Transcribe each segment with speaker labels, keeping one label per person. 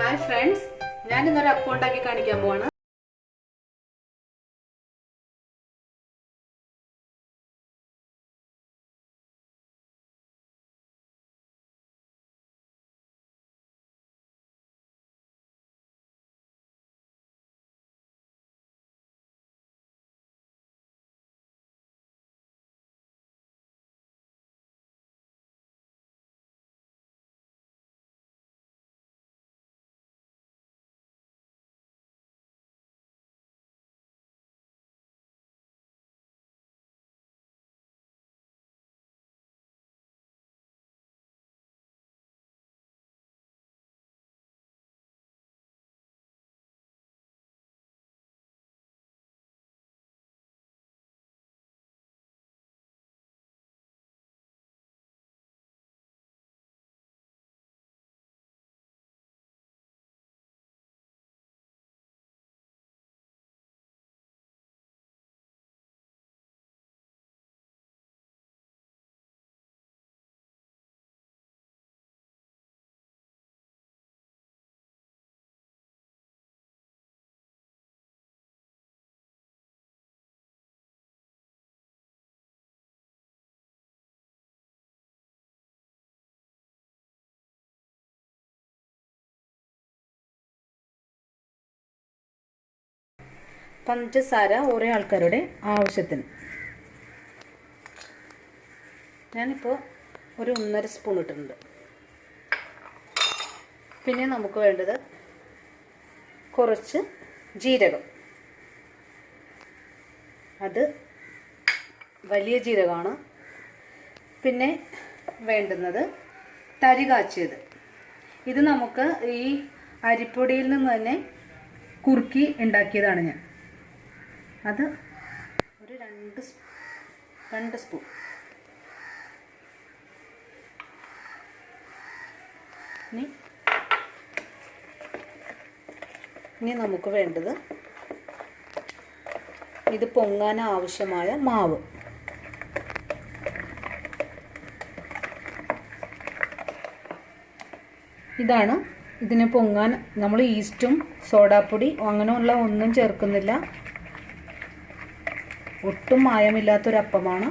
Speaker 1: Hi friends ഞാനിന്നൊരു അപ്പം ഉണ്ടാക്കി കാണിക്കാൻ പോവാണ്. പഞ്ചസാര ഓരോ ആൾക്കാരുടെ ആവശ്യത്തിന്. ഞാനിപ്പോൾ ഒരു ഒന്നര സ്പൂൺ ഇട്ടിട്ടുണ്ട്. പിന്നെ നമുക്ക് വേണ്ടത് കുറച്ച് ജീരകം. അത് വലിയ ജീരകമാണ്. പിന്നെ വേണ്ടുന്നത് തരി കാച്ചിയത്. ഇത് നമുക്ക് ഈ അരിപ്പൊടിയിൽ നിന്ന് തന്നെ കുറുക്കി ഉണ്ടാക്കിയതാണ് ഞാൻ. അത് ഒരു രണ്ട് രണ്ട് സ്പൂൺ ഇനി ഇനി നമുക്ക് വേണ്ടത് ഇത് പൊങ്ങാൻ ആവശ്യമായ മാവ്. ഇതാണ് ഇതിനെ പൊങ്ങാൻ നമ്മൾ ഈസ്റ്റും സോഡാപ്പൊടി അങ്ങനെയുള്ള ഒന്നും ചേർക്കുന്നില്ല. ഒട്ടും മായമില്ലാത്തൊരപ്പമാണ്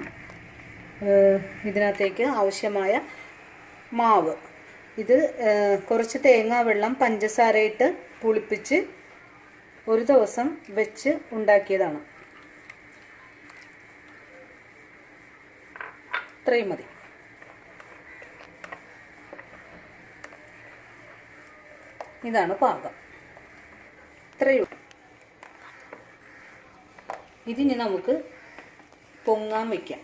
Speaker 1: ഇതിനകത്തേക്ക് ആവശ്യമായ മാവ്. ഇത് കുറച്ച് തേങ്ങാ വെള്ളം പഞ്ചസാരയിട്ട് പുളിപ്പിച്ച് ഒരു ദിവസം വെച്ച് ഉണ്ടാക്കിയതാണ്. ഇത്രയും മതി. ഇതാണ് പാകം. ഇത്രയും ഇതിനി നമുക്ക് പൊങ്ങാൻ വയ്ക്കാം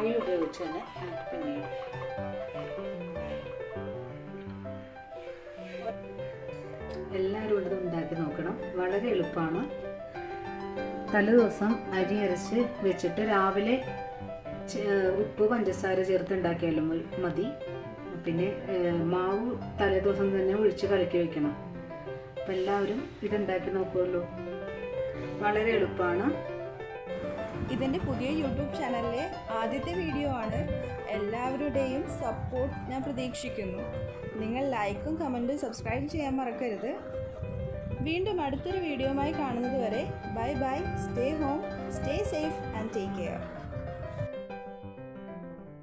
Speaker 1: കൈ ഉപയോഗിച്ച് തന്നെ. പിന്നെ എല്ലാവരും ഇത് ഉണ്ടാക്കി നോക്കണം. വളരെ എളുപ്പമാണ്. തലേദിവസം അരി അരച്ച് വെച്ചിട്ട് രാവിലെ ഉപ്പ് പഞ്ചസാര ചേർത്ത് ഉണ്ടാക്കിയാലും മതി. പിന്നെ മാവ് തലേദിവസം തന്നെ ഒഴിച്ച് കലക്കി വെക്കണം. അപ്പം എല്ലാവരും ഇതുണ്ടാക്കി നോക്കുമല്ലോ വളരെ എളുപ്പമാണ്.
Speaker 2: ഇതിന്റെ പുതിയ യൂട്യൂബ് ചാനലിലെ ആദ്യത്തെ വീഡിയോ ആണ്. എല്ലാവരുടെയും സപ്പോർട്ട് ഞാൻ പ്രതീക്ഷിക്കുന്നു. നിങ്ങൾ ലൈക്കും കമന്റും സബ്സ്ക്രൈബ് ചെയ്യാൻ മറക്കരുത്. വീണ്ടും അടുത്തൊരു വീഡിയോയുമായി കാണുന്നത് വരെ bye bye stay home stay safe and take